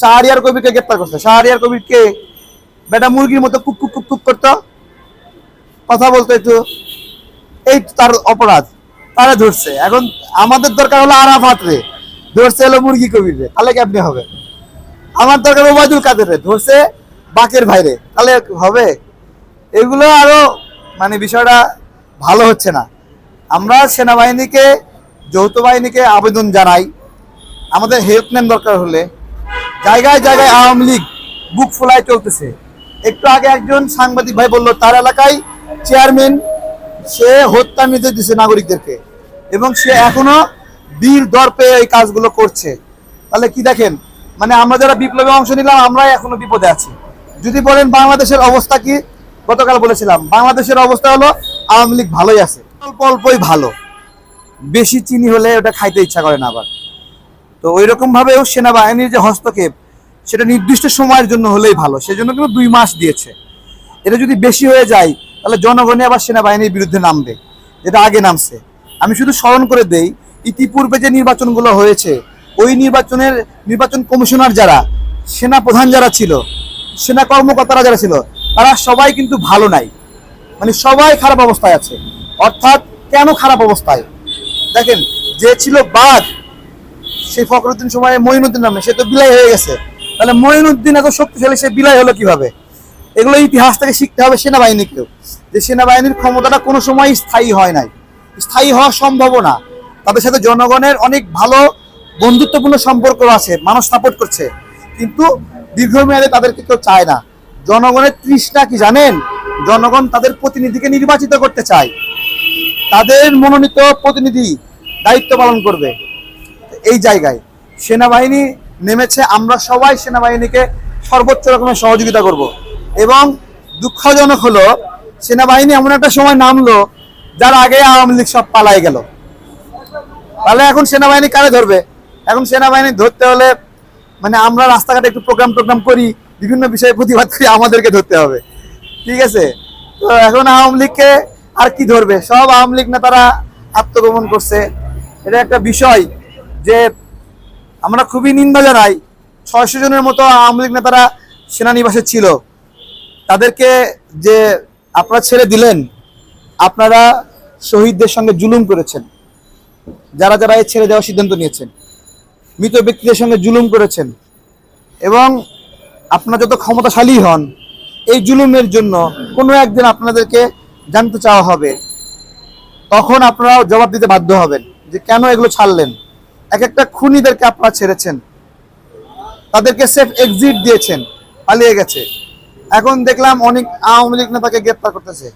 শাহরিয়ার কবিরকে গ্রেপ্তার করছে। শাহরিয়ার কবিরকে বেটা মুরগির মতো কুক কুক কুক কুক করতো। কথা বলতো একটু। এই তার অপরাধ। তারা ধরছে। এখন আমাদের দরকার হলো আরাফাত রে। ধরছে হলো মুরগি কবির রে। তাহলে কেমনি হবে? আমার দরকার ওবায়দুল কাদের রে। ধরছে বাকের ভাইরে তাহলে হবে? এগুলো আরও মানে বিষয়টা ভালো হচ্ছে না। আমরা সেনাবাহিনীকে, যৌথ বাহিনীকে আবেদন জানাই। আমাদের হেল্পলাইন দরকার হলে। জায়গায় জায়গায় আওয়ামী লীগ বুক ফোলায় চলতেছে। একটু আগে একজন সাংবাদিক ভাই বলল, তার এলাকায় চেয়ারম্যান, সে হত্যা নির্দেশ দিছে নাগরিকদেরকে এবং সে এখনও বীর দর পেয়ে এই কাজগুলো করছে। তাহলে কি দেখেন? মানে আমরা যারা বিপ্লবে অংশ নিলাম, আমরাই এখনও বিপদে আছি। যদি বলেন বাংলাদেশের অবস্থা কি? গতকাল বলেছিলাম, বাংলাদেশের অবস্থা হলো আওয়ামী লীগ ভালোই আছে। অল্প অল্পই ভালো। বেশি চিনি হলে ওটা খাইতে ইচ্ছা করে না আবার। তো ওই রকম ভাবেও সেনাবাহিনীর যে হস্তক্ষেপ, সেটা নির্দিষ্ট সময়ের জন্য হলেই ভালো। সেজন্য কিন্তু দুই মাস দিয়েছে। এটা যদি বেশি হয়ে যায়, তাহলে জনগণে আবার সেনাবাহিনীর বিরুদ্ধে নামবে, যেটা আগে নামছে। আমি শুধু স্মরণ করে দেই, ইতিপূর্বে যে নির্বাচনগুলো হয়েছে, ওই নির্বাচনের নির্বাচন কমিশনার যারা সেনা প্রধান যারা ছিল, সেনা কর্মকর্তারা যারা ছিল, তারা সবাই কিন্তু ভালো নাই। মানে সবাই খারাপ অবস্থায় আছে। অর্থাৎ কেন খারাপ অবস্থায়? দেখেন, যে ছিল বাদ সেই ফখরুদ্দিন সময়ে মঈনুদ্দিন নামে, সে তো বিলাই হয়ে গেছে। তাহলে মঈনুদ্দিন এত শক্তিশালী, সে বিলাই হলো কীভাবে? এগুলো ইতিহাস থেকে শিখতে হবে সেনাবাহিনীকেও, যে সেনাবাহিনীর ক্ষমতাটা কোনো সময় স্থায়ী হয় নাই। স্থায়ী হওয়া সম্ভব না। তাদের সাথে জনগণের অনেক ভালো, বন্ধুত্বপূর্ণ সম্পর্ক আছে, মানুষ সাপোর্ট করছে। কিন্তু দীর্ঘমেয়াদে তাদেরকে কেউ চায় না। জনগণের তৃষ্ণা কি জানেন? জনগণ তাদের প্রতিনিধিকে নির্বাচিত করতে চায়। তাদের মনোনীত প্রতিনিধি দায়িত্ব পালন করবে। এই জায়গায় সেনাবাহিনী নেমেছে, আমরা সবাই সেনাবাহিনীকে সর্বোচ্চ রকমের সহযোগিতা করব। এবং দুঃখজনক হলো, সেনাবাহিনী এমন একটা সময় নামলো, যার আগে আওয়ামী লীগ সব পালাই গেল। তাহলে এখন সেনাবাহিনী কারে ধরবে? এখন সেনাবাহিনী ধরতে হলে মানে আমরা রাস্তাঘাটে একটু প্রোগ্রাম টোগ্রাম করি, বিভিন্ন বিষয়ে প্রতিবাদ করি, আমাদেরকে ধরতে হবে। ঠিক আছে? তো এখন আওয়ামী লীগকে আর কি ধরবে? সব আওয়ামী লীগ নেতারা আত্মগোপন করছে। এটা একটা বিষয়। যে আমরা খুবই নিন্দা জানাই। ছয়শো জনের মতো আওয়ামী লীগ নেতারা সেনানিবাসে ছিল। তাদেরকে যে আপনারা ছেড়ে দিলেন, আপনারা শহীদদের সঙ্গে জুলুম করেছেন। যারা যারা এই ছেড়ে দেওয়ার সিদ্ধান্ত নিয়েছেন, মৃত ব্যক্তিদের সঙ্গে জুলুম করেছেন এবং আপনারা যত ক্ষমতাশালী হন, এই জুলুমের জন্য কোনো একদিন আপনাদেরকে জানতে চাওয়া হবে। তখন আপনারা জবাব দিতে বাধ্য হবেন যে কেন এগুলো ছাড়লেন। এক একটা খুনিদেরকে আপনারা ছেড়েছেন। তাদেরকে সেফ এক্সিট দিয়েছেন, পালিয়ে গেছে। এখন দেখলাম অনেক আওয়ামী লীগ নেতাকে গ্রেপ্তার করতেছে।